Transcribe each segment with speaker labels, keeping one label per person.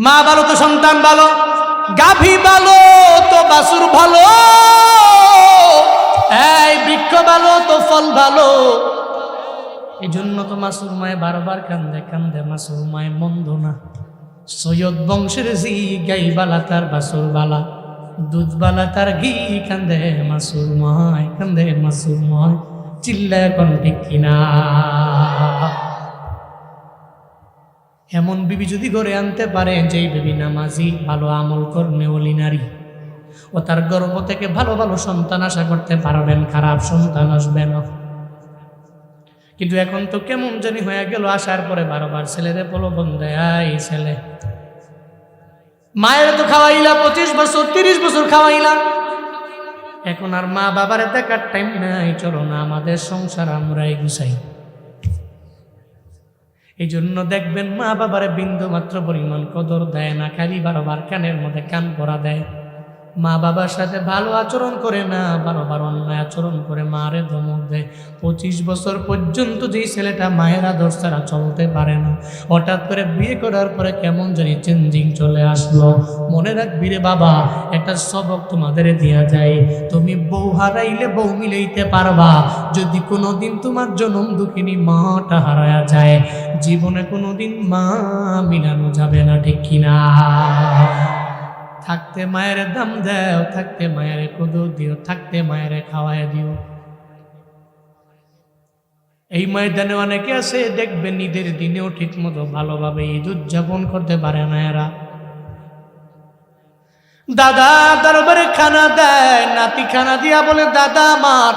Speaker 1: মা ভালো তো সন্তান ভালো? গাভী ভালো তো বাসুর ভালো? এই বৃক্ষ ভালো তো ফল ভালো? এই জন্য তো মাসুর মায় বারবার কান্দে কান্দে মাসুর মায় মন্দ না সৈয়দ বংশের জি, গাই বালা তার বাসুর বালা। দুধ বালা তার ঘি, কান্দে মাসুর মায়, কান্দে মাসুর মায়। চিল্লা এখন ঠিক কিনা। এমন বিবি যদি ঘরে আনতে পারে, যেই বিবি নামাজি, ভালো আমল কর্মে ওলি নারী। ও তার গর্ব থেকে ভালো ভালো সন্তান আশা করতে পারবেন, খারাপ সন্তান আসবে না। কিন্তু এখন তো কেমন জানি হয়ে গেল, আসার পরে বারবার ছেলেরে প্রলোভন দেয় এই ছেলে। মায়ের তো খাওয়াইলা, পঁচিশ বছর, তিরিশ বছর খাওয়াইলা। এখন আর মা বাবারে দেখার টাইম নাই, চলো না, আমাদের সংসার আমরাই গুছাই। এই জন্য দেখবেন মা বাবার বিন্দু মাত্র পরিমাণ কদর দেয় না, খালি বারবার কানের মধ্যে কান পরা দেয়। মা বাবার সাথে ভালো আচরণ করে না বারবার অন্যায় আচরণ করে, মারে ধমক দেয়। পঁচিশ বছর পর্যন্ত যেই ছেলেটা মায়ের আদর ছাড়া চলতে পারে না, হঠাৎ করে বিয়ে করার পরে কেমন জানি চেঞ্জিং চলে আসলো। মনে রাখবি রে বাবা, একটা সবক তোমাদের দেয়া যায়। তুমি বউ হারাইলে বউ মিলাইতে পারবা, যদি কোনোদিন তোমার জনম দুঃখিনী মাটা হারায়া যায়। জীবনে কোনোদিন মা মিলানো যাবে না, ঠিক কিনা? থাকতে মায়ের দাম দাও, থাকতে মায়ের কদর দিও, থাকতে মায়ের খাওয়ায় দিও। এই ময়দানে অনেকে আছে দেখবেন ঈদের দিনেও ঠিক মতো ভালোভাবে ঈদ উদযাপন করতে পারে না এরা। দাদা দরবারে খানা দেয়, নাতি খানা দিয়া বলে, দাদা আমার,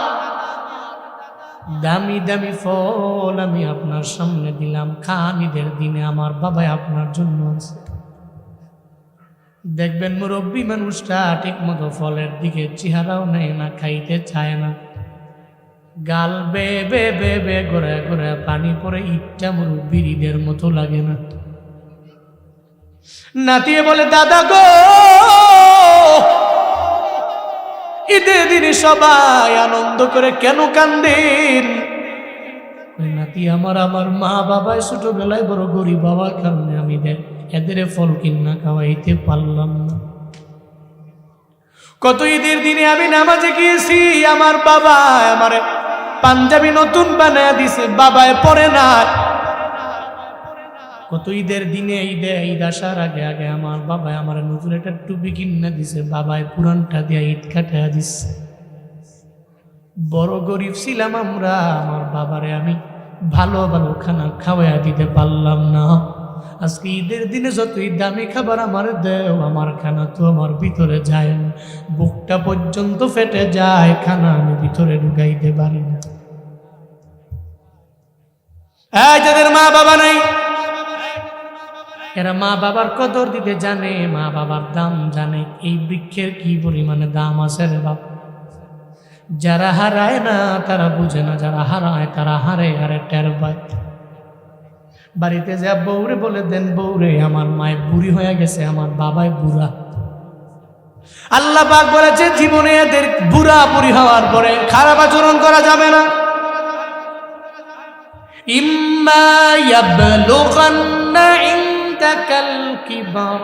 Speaker 1: দামি দামি ফল আমি আপনার সামনে দিলাম, খান ঈদের দিনে, আমার বাবাই আপনার জন্য আছে দেখবেন মুরব্বী মানুষটা ঠিক মতো ফলের দিকে চেহারাও নেয় না, খাইতে চায় না। গাল বে বে বে বে ঘুরে ঘুরে পানি পরে ইটটা মুরব্বীর ঈদের মতো লাগে না। নাতিয়ে বলে, দাদা গো, ঈদের দিনে সবাই আনন্দ করে কেন কান্দেন? নাতি, আমার আমার মা বাবায় ছোটবেলায় বড় গরিব বাবার কারণে আমি দেখ এদের ফল কিনা খাওয়াইতে পারলাম না। কত ঈদের দিনে আমি নামাজে গিয়েছি আমার বাবা আমার পাঞ্জাবি নতুন বানায় দিছে বাবায় পরে না। কত ঈদের দিনে ঈদে ঈদ আসার আগে আগে আমার বাবা আমার নতুন একটা টুপি কিনে দিছে বাবায় পুরানটা দিয়ে ঈদ কাটাইয়া দিচ্ছে বড় গরিব ছিলাম আমরা আমার বাবারে আমি ভালো ভালো খানা খাওয়াইয়া দিতে পারলাম না। আজকে ঈদের দিনে যতই দামি খাবার আমার দেও, আমার খানা তো আমার ভিতরে যায় না। বুকটা পর্যন্ত ফেটে যায়, খানা আমি ভিতরে ঢুকাইতে পারি না। যাদের মা বাবা নাই, এরা মা বাবার কদর দিতে জানে, মা বাবার দাম জানে। এই বৃক্ষের কি পরিমাণে দাম আছে রে বাবা যারা হারায় না, তারা বুঝে না, যারা হারায়, তারা হারে হারে টের পায়। বাড়িতে যা বউরে বলে দেন, বউরে, আমার মায় বুড়ি হয়ে গেছে, আমার বাবাই বুড়া। আল্লাহ পাক বলেছে, জীবনে এদের বুড়া বুড়ি হওয়ার পরে খারাপ আচরণ করা যাবে না। ইম্মা ইয়াবলুগান্না ইনদাকাল কিবার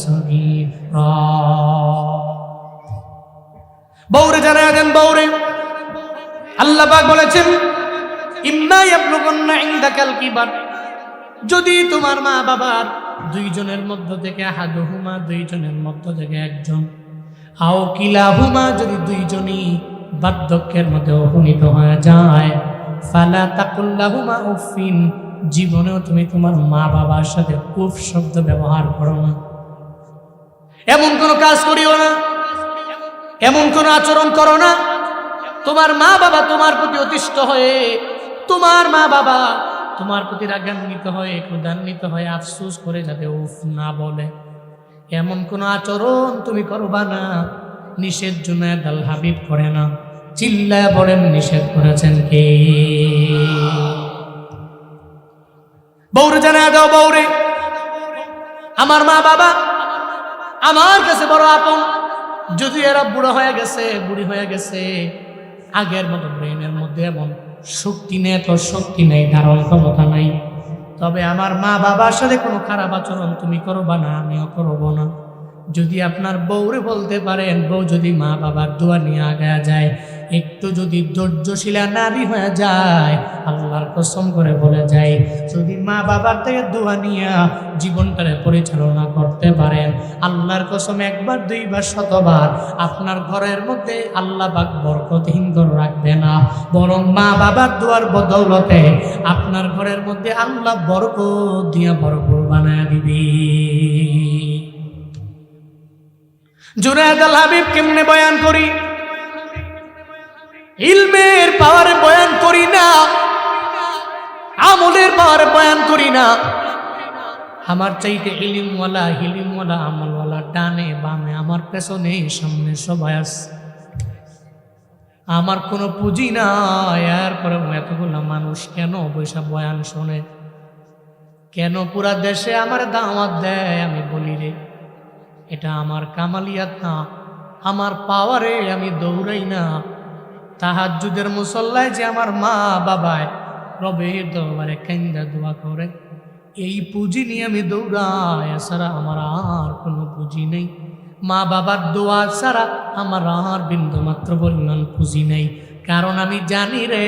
Speaker 1: সগীরা বউরে জানায় দেন বউরে। আল্লাহ পাক বলেছেন, ইন্না ইয়াবলুগুন্না ইনদাকাল কিবার। যদি তোমার মা বাবার দুইজনের মধ্য থেকে হাদুহুমা দুইজনের মধ্য থেকে একজন, আও কিলাহুমা যদি দুইজনই বার্ধক্যের মধ্যে উপনীত হয়ে যায়, ফালা তাকুল্লা হুমা উফিন জীবনেও তুমি তোমার মা বাবার সাথে কুফ শব্দ ব্যবহার করো না। এমন কোনো কাজ করিও না। এমন কোনো আচরণ করো না। তোমার মা বাবা তোমার প্রতি অতিষ্ঠ হয়ে, তোমার মা বাবা তোমার প্রতি রাগান্বিত হয়ে, ক্রোধান্বিত হয়ে আফসুস করে যাতে উফ না বলে। এমন কোন আচরণ তুমি করবা না। নিষেধ জুনায়দ আল হাবিব করে না। চিল্লায় বলেন, নিষেধ করেছেন কে? বৌরে জানা দাও বৌরে আমার মা বাবা আমার কাছে বড় আপন। যদি এরা বুড়ো হয়ে গেছে, বুড়ি হয়ে গেছে, আগের মতো ব্রেনের মধ্যে এমন শক্তি নেই তো শক্তি নেই, ধারণ ক্ষমতা নাই। তবে আমার মা বাবার সাথে কোনো খারাপ আচরণ তুমি করবা না, আমিও করব না। যদি আপনার বউরে বলতে পারেন, বউ যদি মা বাবার দোয়া নিয়ে আগে যায় একটু যদি ধৈর্যশীলা নারী হয়ে যায়, আল্লাহর কসম করে বলে যায়, যদি মা বাবার থেকে দোয়া নিয়ে জীবনটারে পরিচালনা করতে পারেন, আল্লাহর কসম একবার, দুইবার, শতবার, আপনার ঘরের মধ্যে আল্লাহ পাক বরকতহীন করে রাখবে না। বরং মা বাবার দোয়ার বদৌলতে আপনার ঘরের মধ্যে আল্লাহ বরকত দিয়া ভরপুর বানায় দিবে। জুনায়দ আল হাবিব কেমনে বয়ান করি? ইলমের পাওয়ারে বয়ান করি না। আমলের পাওয়ারে বয়ান করি না। আমার চাইতে ইলিমওয়ালা, হিলিমওয়ালা, আমলওয়ালা ডানে বামে, আমার পেছনে সামনে সবাই আছে। আমার কোনো পুঁজি নাই আর পরে এতগুলো মানুষ কেন বৈশা বয়ান শোনে? কেন পুরা দেশে আমার দাওয়াত দেয়? আমি বলি রে, এটা আমার কামালিয়াত না। আমার পাওয়ারে আমি দৌড়াই না। তাহাজুদের মুসল্লায় যে আমার মা বাবায় রবের দরবারে কেন্দা দোয়া করে, এই পুঁজি নিয়ে আমি দৌড়াই, এছাড়া আমার আর কোনো পুঁজি নেই। মা বাবার দোয়া ছাড়া আমার আর বিন্দু মাত্র পরিমাণ পুঁজি নেই। কারণ আমি জানি রে,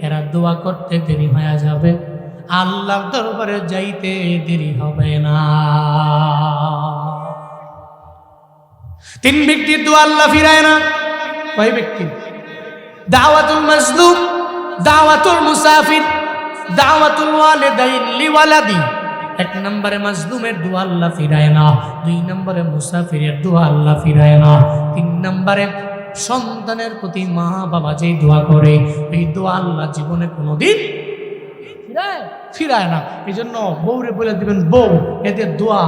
Speaker 1: এরা দোয়া করতে দেরি হয়ে যাবে। আল্লাহর দরবারে যাইতে দেরি হবে না। তিন ব্যক্তির দোয়া আল্লাহ ফিরায় না। কয় ব্যক্তি? দাওয়াতুল মাজলুম, দাওয়াতুল মুসাফির, দাওয়াতুল ওয়ালিদাইন লিওয়ালাদি। এক নম্বরে মাজলুমের দোয়া আল্লাহ ফিরায় না, দুই নম্বরে মুসাফিরের দোয়া আল্লাহ ফিরায় না, তিন নম্বরে সন্তানের প্রতি মা বাবা যেই দোয়া করে, এই দোয়া আল্লাহ জীবনে কোনোদিন ফিরায় না। এই জন্য বউরে বলে দিবেন, বউ, এদের দোয়া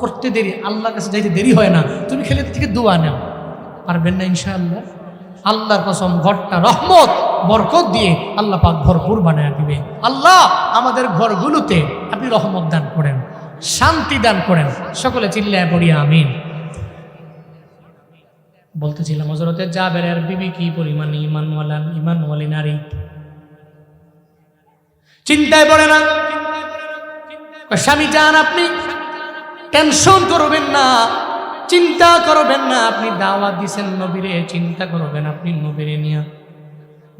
Speaker 1: করতে দেরি, আল্লাহর কাছে যাইতে দেরি হয় না। তুমি খেলে থেকে দোয়া নাও। পারবেন না ইনশাআল্লাহ? আল্লাহর কসম, ঘরটা রহমত, বরকত দিয়ে আল্লাহ পাক ভরপুর বানায় দিবে। আল্লাহ, আমাদের ঘরগুলোতে আপনি রহমত দান করেন, শান্তি দান করেন। সকলে চিল্লায় পড়িয়া আমিন। বলতেছিলাম হজরতে জাবের বিবি কি পরিমাণ ইমানওয়ালা ইমানওয়ালি নারী? চিন্তায় পড়ে না? স্বামী যান আপনি, টেনশন করবেন না। চিন্তা করবেন না, আপনি দাওয়াত দিছেন নবীরে, চিন্তা করবেন আপনি নবীরে নিয়া।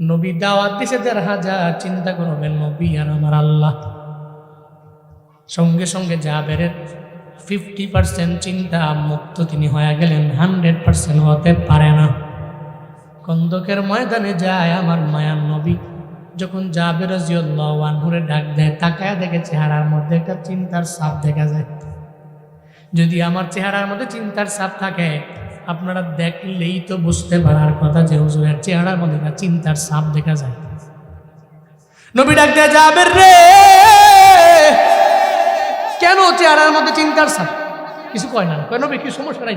Speaker 1: নবী দাওয়াত দিছে দেড় হাজার, চিন্তা করবেন নবী আর আমার আল্লাহ। সঙ্গে সঙ্গে জাবেরের ফিফটি পার্সেন্ট চিন্তা মুক্ত তিনি হয়ে গেলেন হান্ড্রেড পার্সেন্ট হতে পারে না। কন্দকের ময়দানে যায় আমার মায়ার নবী, যখন জাবের রাজিউল্লাহানহুরে ডাক দেয়, তাকায় দেখে চেহারার মধ্যে একটা চিন্তার সাপ দেখা যায়। যদি আমার চেহারার মধ্যে চিন্তার ছাপ থাকে, আপনারা দেখলেই তো বুঝতে পারার কথা যে হুজুরের চেহারার মধ্যে একটা চিন্তার ছাপ দেখা যায়। নবী ডাক দেয়া জাবের রে! কেন চেহারার মধ্যে চিন্তার ছাপ? কিছু কয় না, কয় নবী, কি সমস্যা নাই?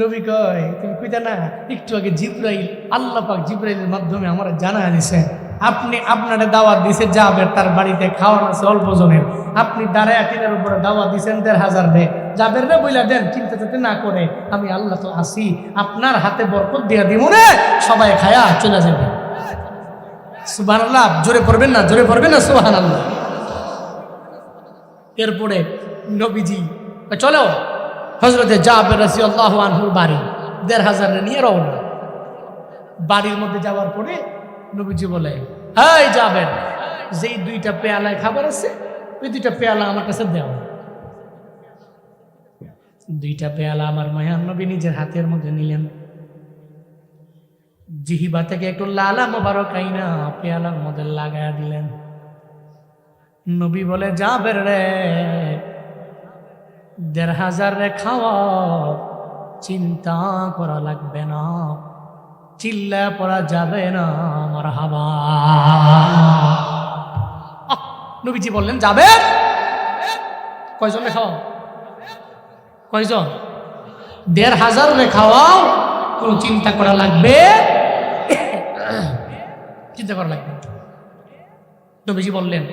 Speaker 1: নবী কয়, তুমি কইতা না, একটু আগে জিব্রাইল, আল্লাহ পাক জিব্রাইলের মাধ্যমে আমার জানা দিছে, আপনি আপনারে দাওয়াত দিছে যাবের তার বাড়িতে খাওয়ান আছে অল্প জনের। আপনি দাঁড়ায় টিনের উপরে দাওয়া দিচ্ছেন দেড় হাজার রে যাবের না বইলা দেন, চিন্তা যাতে না করে, আমি আল্লাহ তো আসি, আপনার হাতে বরকত দিয়া দিব রে সবাই খায়া চলে যাবে। সুবাহ আল্লাহ জোরে পড়বেন না, জোরে পড়বেন না সুবাহ আল্লাহ এরপরে নবীজি চলো হজরতে জাবের রাসি আল্লাহ আনহুর বাড়ি, দেড় হাজার নিয়ে রওনা। বাড়ির মধ্যে যাওয়ার পরে নবীজি বলে হাই যাবেন যেই দুইটা পেয়ালায় খাবার আছে ওই দুইটা পেয়ালা আমার কাছে দেও। দুইটা পেয়ালা আমার মায়ার নবী নিজের হাতের মধ্যে নিলেন। জিহিবা থেকে একটু লালা মোবারক আইনা পেয়ালার মধ্যে লাগায়া দিলেন। নবী বলে যা বের রে, দেড় হাজার রে খাওয়া, চিন্তা করা লাগবে না। চিল্লা পড়া যাবে না আমার হাবা। নবীজি বললেন, যাবে? কয়জনে খাওয়াও? কয়জন? দেড় হাজার রে খাওয়াও, কোনো চিন্তা করা লাগবে? চিন্তা করা লাগবে নবীজি বললেন,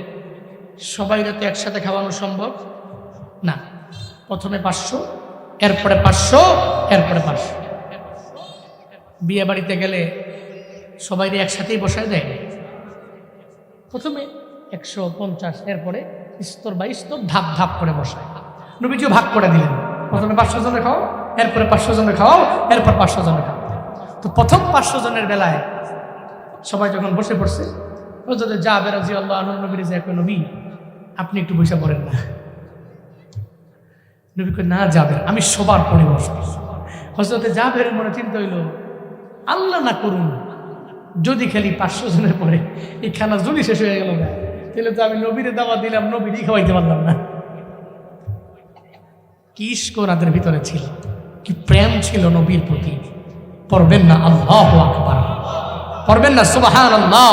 Speaker 1: সবাই তো একসাথে খাওয়ানো সম্ভব? না, প্রথমে পাঁচশো, এরপরে পাঁচশো এরপরে পাঁচশো। বিয়ে বাড়িতে গেলে সবাই একসাথেই বসায় দেয়? প্রথমে একশো পঞ্চাশ, এরপরে স্তর বা স্তর ধাপ ধাপ করে বসায়। নবীজিও ভাগ করে দিলেন। প্রথমে পাঁচশো জনে খাও, এরপরে পাঁচশো জনে খাও, এরপর পাঁচশো জনে খাও। তো প্রথম পাঁচশো জনের বেলায় সবাই যখন বসে পড়ছে হজরত যা বেরাজি আল্লাহ আনন্দ নবীর যে এক নবী, আপনি একটু বসে পড়েন না। নবী না যাবেন আমি সবার পরে বসবো। হজরতে যা বের মনে চিন্তা হইল, আল্লাহ না করুন, যদি খালি পাঁচশো জনের পরে এই খানা যদি শেষ হয়ে গেল না? তাহলে তো আমি নবীরে দাওয়া দিলাম, নবীরই খাওয়াইতে পারলাম না। কি ইস্করাদের ভিতরে ছিল? কি প্রেম ছিল নবীর প্রতি? পড়বেন না, আল্লাহ আকবার। পড়বেন না সুবাহান আল্লাহ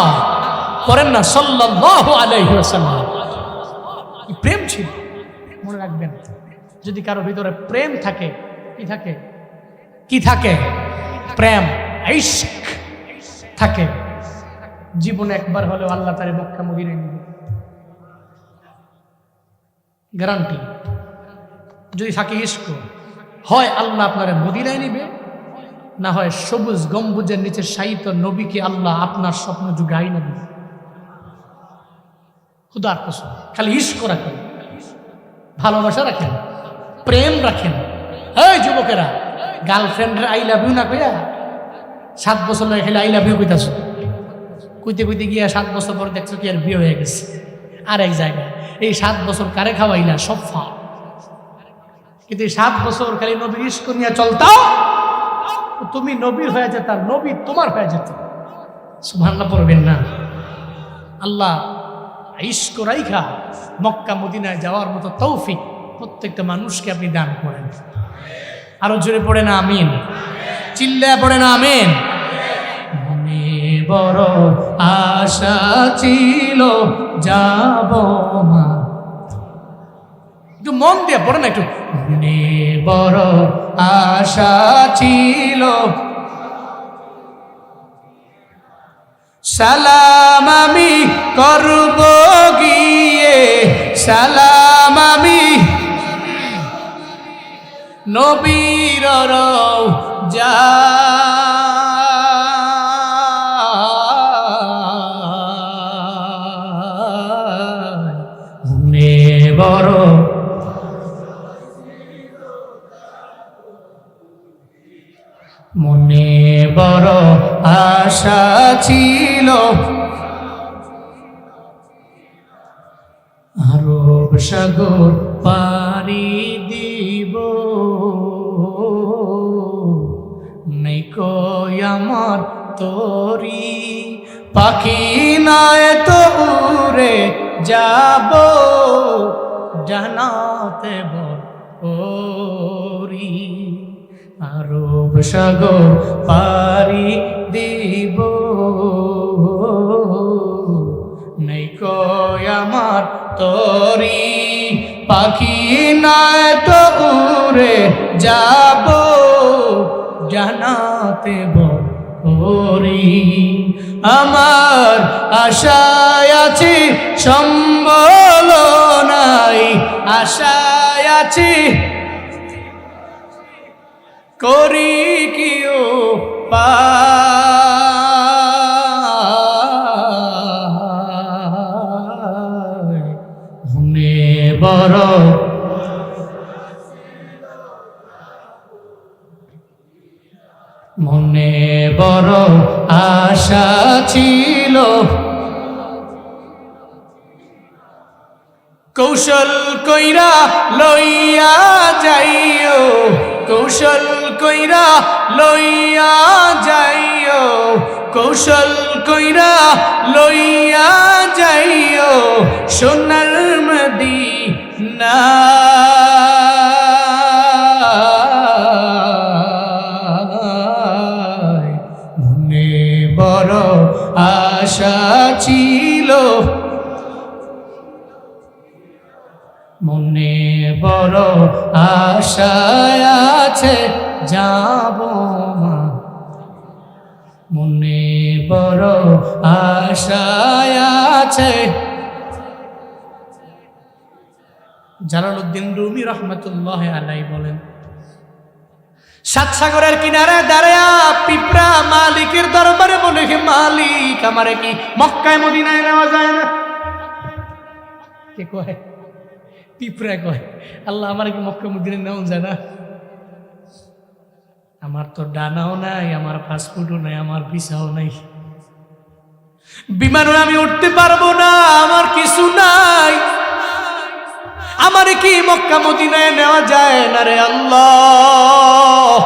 Speaker 1: পড়েন না সাল্লাহ আলাইহি কি প্রেম ছিল? মনে রাখবেন, যদি কারও ভিতরে প্রেম থাকে, কি থাকে? কি থাকে? প্রেম, ইশক থাকে। জীবনে একবার হলেও আল্লাহ তারে মক্কা মদিনে নিবে। গ্যারান্টি। যদি থাকে ইস্ক হয়, আল্লাহ আপনারে মদিনায় নিবে। না হয় সবুজ গম্বুজের নিচে শায়িত নবীকে আল্লাহ আপনার স্বপ্ন যুগাই না দিবে। খুদার কসম। খালি ইস্ক রাখেন। ভালোবাসা রাখেন। প্রেম রাখেন। এই যুবকেরা, গার্লফ্রেন্ডের আই লাভ ইউ না কইয়া সাত বছর নয় খেলে আই লাভ ইউ কইতাছ। কইতে কইতে গিয়া সাত বছর পর দেখছ কি আর বিয়ে হয়ে গেছে। আর এক জায়গায়। এই সাত বছর কারে খাওয়াইলা? সব ফা কিন্তু এই সাত বছর খালি নবীর ইস্ক নিয়ে চলতাও তুমি নবীর হয়ে যেত আর নবী তোমার হয়ে যেত। সুভান্না পড়বেন না। আল্লাহ ইস্ক রাইখা মক্কা মদিনায় যাওয়ার মতো তৌফিক প্রত্যেকটা মানুষকে আপনি দান করেন। আরও জোরে পড়ে না, আমিন। চিল্লা পড়ে না, আমিন। বড় আশা ছিল, যাব মা। একটু মন দিয়ে পড়ে না একটু। মনে বড় আশা ছিল। সালাম আমি করব গিয়ে, সালাম আমি। নবীর রও বড় মনে বড় আশা ছিল আরব সাগর পারি দিব। নেই আমার তোরি, পাখি নয় তো উড়ে যাব। জানাতে বরি আরব সাগর পারি দিব। নেই কই আমার তরি, পাখি নয় তো উড়ে যাব। জানাতে বরি আমার আশায় আছি সম্বল। নাই আশায় আছি। করি কিও মনে বড় মনে বড় আশা ছিল। কৌশল কইরা লইয়া যাইও কৌশল কইরা লইয়া যাইও কৌশল কইরা লইয়া যাইও সোনার মদিনা। বড় আশায় আছে, যাব মনে বড় আশায় আছে। জালালউদ্দিন রুমি রহমতুল্লাহ আলাই বলেন সাত সাগরের কিনারে দাঁড়ায়া পিঁপড়া মালিকের দরবারে বলে, হে মালিক, আমারে কি মক্কায়, মদিনায় নেওয়া যায় না? কে কয়? পিঁপড়া কয়, আল্লাহ আমার কি মক্কা মদিনায় নেওয়া যায় না? আমার তো ডানাও নাই, আমার পাসপোর্টও নাই, আমার ভিসাও নাই। বিমানও আমি উঠতে পারব না, আমার কিছু নাই। আমার কি মক্কা মদিনায় নেওয়া যায় না রে আল্লাহ?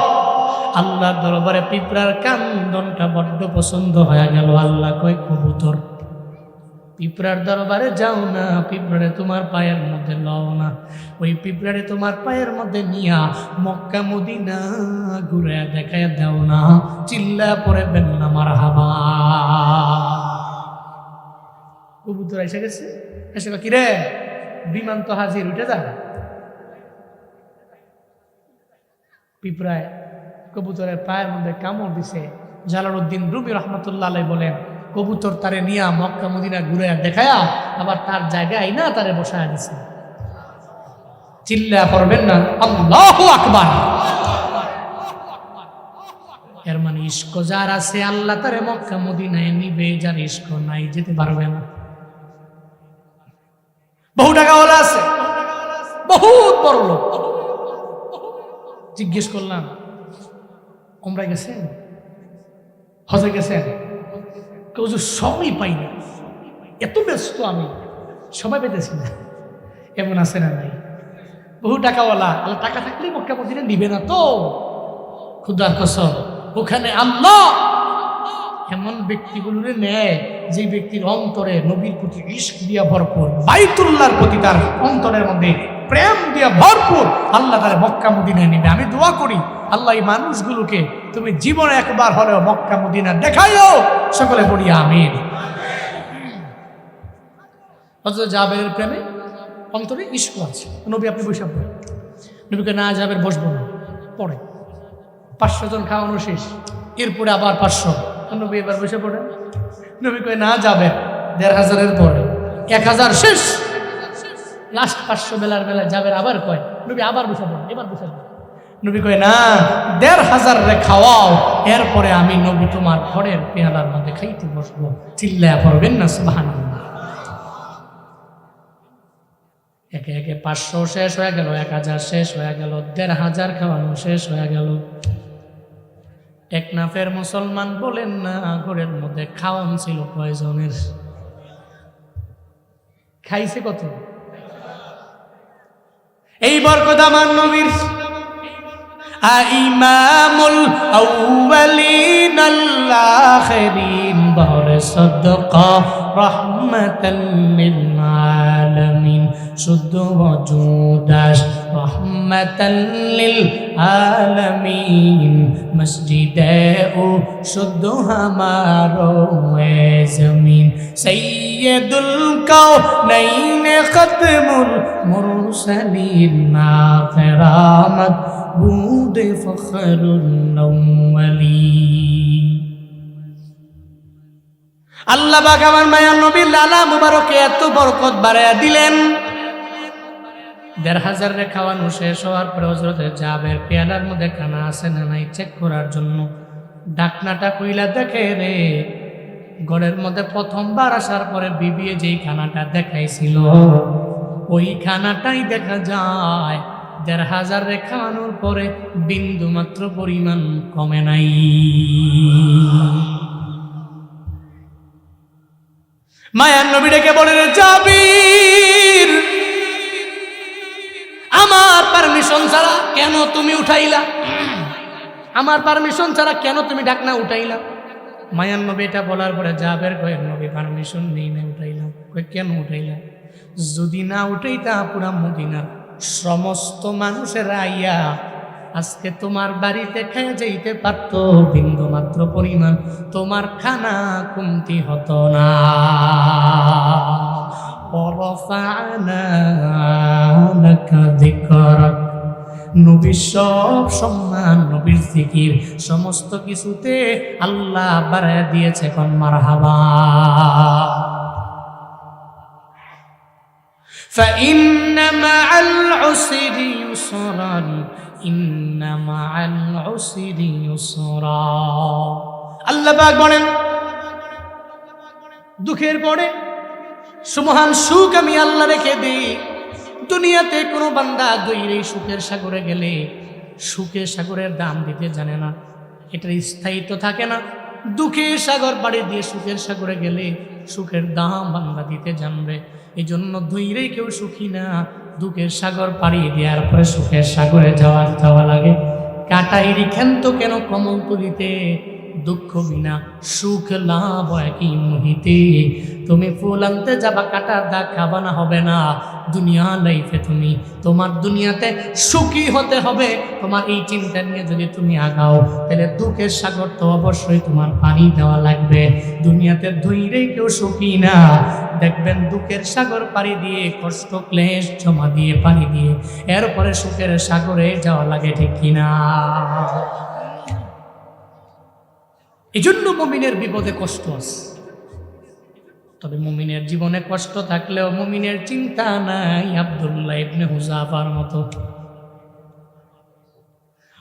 Speaker 1: আল্লাহ দরবারে পিঁপড়ার কান্দনটা বড্ড পছন্দ হয়ে গেল। আল্লাহ কয়, কবুতর পিঁপড়ার দরবারে যাও না, পিঁপড়ারে তোমার পায়ের মধ্যে লও না। ওই পিঁপড়ারে তোমার পায়ের মধ্যে নিয়া মক্কা, মদিনা ঘুরে দেখায় দাও না। চিল্লা পরে বেন না মার হাবা। কবুতর এসে গেছে? এসে কি রে বিমান তো হাজির, উঠে যা। পিঁপড়ায় কবুতরের পায়ের মধ্যে কামড় দিছে। জালালউদ্দিন রুমি রহমতুল্লাহ বলেন কবুতর তারে নিয়া মক্কা, মদিনা ঘুরে দেখায়া আবার তার জায়গায় না তারে বসায় দিছে। চিল্লা করবেন না, আল্লাহ আকবার। এর মানে ইস্ক যার আছে, আল্লাহ তারে মক্কা, মদিনায় নিবে, যার ইস্ক নাই, যেতে পারবে না। বহু টাকাওয়ালা আছে, বহুত বড় লোক। জিজ্ঞেস করলাম ওমরা গেছেন? হজে গেছেন? কেউ সময় পাই না এত ব্যস্ত আমি, সময় পেতেছি না। এমন আছে না নাই। বহু টাকাওয়ালা, আল্লাহ টাকা থাকলেই মক্কা মদিনে নিবে না তো। খুদার কসম, ওখানে আল্লাহ এমন ব্যক্তিগুলোরে নেয়, যে ব্যক্তির অন্তরে নবীর প্রতি ইস্ক দিয়া ভরপুর। বাইতুল্লাহর প্রতি তার অন্তরের মধ্যে প্রেম দিয়ে ভরপুর, আল্লাহ তারা মক্কা মদিনায় নেবে। আমি দোয়া করি, আল্লাহ এই মানুষগুলোকে তুমি জীবনে একবার হলেও মক্কা মদিনা দেখাইও। সকলে পড়ি আমিন। অথচ জাবের প্রেমে অন্তরে ইস্ক আছে। নবী, আপনি বসে পড়েন। নবীকে না যাবের বসবো না। পড়ে পাঁচশো জন খাওয়ানো শেষ। এরপরে আবার পাঁচশো। নবী এবার বসে পড়েন। নবী কয়ে, না যাবে দেড় হাজারের পরে। এক হাজার শেষ। লাস্ট পাঁচশো বেলার বেলা যাবে আবার কয়, নবী আবার বসে পড়েন এবার বসে পড়েন নবী কয়, না, দেড় হাজার রে খাওয়াও, এরপরে আমি নবী তোমার ঘরের পেয়ালার মধ্যে খাইতে বসবো। চিল্লায় পড়বেন না সুবাহান একে একে পাঁচশো শেষ হয়ে গেল, এক হাজার শেষ হয়ে গেল, দেড় হাজার খাওয়ানো শেষ হয়ে গেল। টেকনাফের মুসলমান বলেন না, ঘরের মধ্যে খাওয়ান ছিল কয়জনের? খাইছে কত? এই বরকত আমার নবীর ইমামুল আউয়ালিন আল-আখিরিন বহর সদকা রহমাতাল লিল আলামিন। শুদ্ধ ওজুদাস রহমাতাল লিল আলামিন মসজিদে ও শুদ্ধ হামারো এ জমিন সৈয়দুল কাউনাইন খতমুল মুরসালিন আখিরামত بود فخر الأولين আল্লাহ বাক আমার মায়ার নবীর লালা মুবারকে এত বরকত বাড়াইয়া দিলেন দেড় হাজার রে খাওয়ানো শেষ হওয়ার পরে হজরতের জাবের পেয়ালার মধ্যে খানা আছে না নাই চেক করার জন্য। ডাকনাটা কইলা, দেখে রে ঘরের মধ্যে প্রথমবার আসার পরে বিবিয়ে যেই খানাটা দেখাইছিল, ওই খানাটাই দেখা যায়। দেড় হাজার রে খাওয়ানোর পরে বিন্দু মাত্র পরিমাণ কমে নাই। মায়ার নবী ডেকে বলেন জাবির আমার পারমিশন ছাড়া কেন তুমি উঠাইলা? আমার পারমিশন ছাড়া কেন তুমি ডাকনা উঠাইলা? মায়ান নবী এটা বলার পরে যাবের কয়ের নবী পারমিশন নেই না উঠাইলাম কয়েক কেন উঠাইলাম যদি না উঠাইতা পুরা মদিনার সমস্ত মানুষের আইয়া আজকে তোমার বাড়িতে খেয়ে যেতে পারত, বিন্দু মাত্র পরিমাণ। তোমার খানা কমতি হতো না। নবীর সব সম্মান নবীর জিকির সমস্ত কিছুতে আল্লাহ বাড়ায় দিয়েছে কোন মারহাবা فإن مع العسر يسرا إن مع العسر يسرا আল্লাহ পাক বলেন দুঃখের পরে সুমহান সুখ আমি আল্লাহ রেখে দিই। দুনিয়াতে কোনো বান্দা দৈরে সুখের সাগরে গেলে সুখের সাগরের দাম দিতে জানে না। এটার স্থায়িত্ব থাকে না। দুঃখের সাগর বাড়ি দিয়ে সুখের সাগরে গেলে সুখের দাম বান্দা দিতে জানবে। এই জন্য দৈরেই কেউ সুখী না। দুঃখের সাগর পাড়ি দেওয়ার পরে সুখের সাগরে যাওয়া যাওয়া লাগে। কাটাইরি ক্ষান্ত কেন কমল তুলিতে? দুঃখ বিনা সুখ লাভ একই মুহিতে। তুমি ফুল আনতে যাবা কাটার দাগ খাবানা হবে না। দুনিয়া লাইফে তুমি, তোমার দুনিয়াতে সুখী হতে হবে। তোমার এই চিন্তা নিয়ে যদি তুমি আগাও, তাহলে দুঃখের সাগর তো অবশ্যই তোমার পানি দেওয়া লাগবে। দুনিয়াতে ধৈরেই কেউ সুখী না। দেখবেন দুঃখের সাগর পাড়ি দিয়ে, কষ্ট, ক্লেশ জমা দিয়ে, পানি দিয়ে, এরপরে সুখের সাগরে যাওয়া লাগে ঠিক কিনা? এই জন্য মমিনের বিপদে কষ্ট আছে। তবে মুমিনের জীবনে কষ্ট থাকলেও মুমিনের চিন্তা নাই আব্দুল্লাহ ইবনে হুজাফার মতো।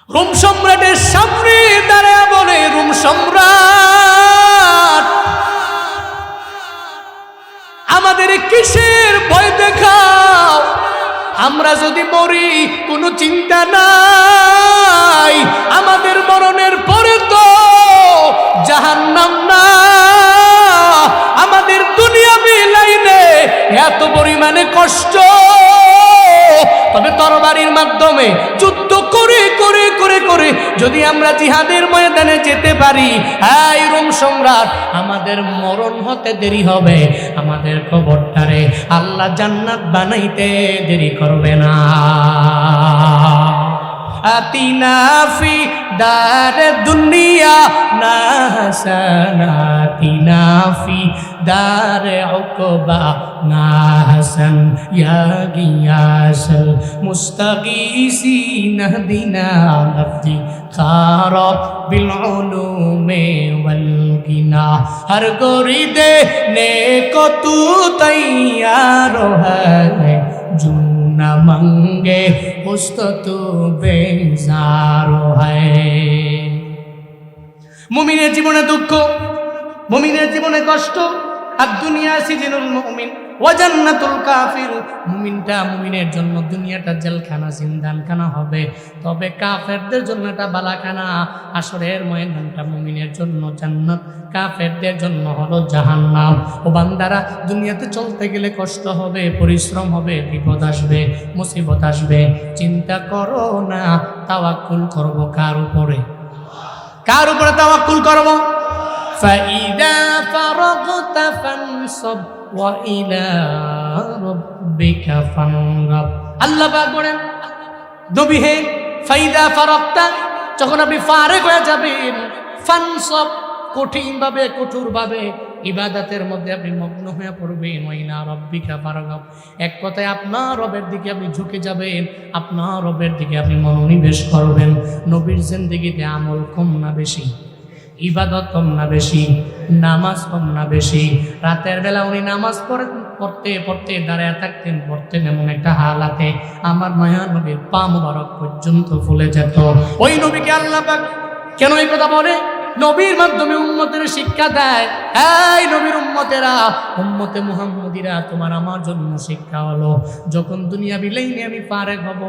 Speaker 1: রোম সম্রাটের সামনে দাঁড়ায় বলে, রোম সম্রাট, আমাদের কিসের ভয় দেখাও? আমরা যদি মরি, কোনো চিন্তা নাই। আমাদের মরণের পরে তো জাহান্নাম না। আমাদের দুনিয়া লাইনে এত পরিমাণে কষ্ট। তবে তরবারির মাধ্যমে যুদ্ধ করে করে করে করে যদি আমরা জিহাদের ময়দানে যেতে পারি হ্যাঁ রোম সম্রাট, আমাদের মরণ হতে দেরি হবে। আমাদের কবরটারে আল্লাহ জান্নাত বানাইতে দেরি করবে না। আতিনা ফি দার দুনিয়া না হাসানাতিনা ফি দার উকবা না হাসান ইয়া গিয়াসাল মুস্তাগীসিন, হদিনা লফজি খারব বিল উলুমে ওয়াল গিনা। হর গোরি দে নে কো তৈয়ার है जू न मंगे उस्तो तू बेजारो है মুমিনের জীবনে দুঃখ মুমিনের জীবনে কষ্ট আর দুনিয়া সিজিনুল মুমিন ওয়াজান্নাতুল কাফির। মুমিনটা মুমিনের জন্য দুনিয়াটা জেলখানা, জিন্দানখানা হবে। তবে কাফেরদের জন্য এটা বালাখানা। আসরের ময়দানটা মুমিনের জন্য জান্নাত। কাফেরদের জন্য হলো জাহান্নাম। ও বান্দারা, দুনিয়াতে চলতে গেলে কষ্ট হবে, পরিশ্রম হবে, বিপদ আসবে, মুসিবত আসবে। চিন্তা করো না, তাওয়াক্কুল করব কার উপরে? কার উপরে তাওয়াক্কুল করব? ফাইদা ফারাগতা ফানসব। وإلى ربك فانغب আল্লাহ পাক বলেন নবী হে ফাইদা ফারাক্তা যখন আপনি ফারেক হয়ে যাবেন ফানসব কঠিনভাবে কঠোরভাবে ইবাদাতের মধ্যে আপনি মগ্ন হয়ে পড়বেন ওইনা রব্বিকা ফারাগব এক কথায় আপনার রবের দিকে আপনি ঝুঁকে যাবেন আপনার রবের দিকে আপনি মনোনিবেশ করবেন নবীর জিন্দিগিতে আমল কম না বেশি ইবাদত কম না বেশি, নামাজ কম না বেশি। রাতের বেলা উনি নামাজ পড়ে পড়তে পড়তে দাঁড়ায় থাকতেন, পড়তেন এমন একটা হালাতে। আমার মায়া নবীর পা মুবারক পর্যন্ত ফুলে যেত। ওই নবীকে আল্লাহ কেন এই কথা বলে? নবীর মাধ্যমে উম্মতের শিক্ষা দেয়। হ্যাঁ নবীর উম্মতেরা, উম্মতে মুহাম্মদিরা তোমার আমার জন্য শিক্ষা হলো। যখন দুনিয়া বিলাইনে আমি পারে হব,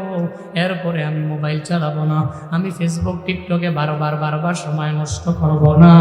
Speaker 1: এরপরে আমি মোবাইল চালাবো না, আমি ফেসবুক, টিকটকে বারবার বারবার সময় নষ্ট করব না।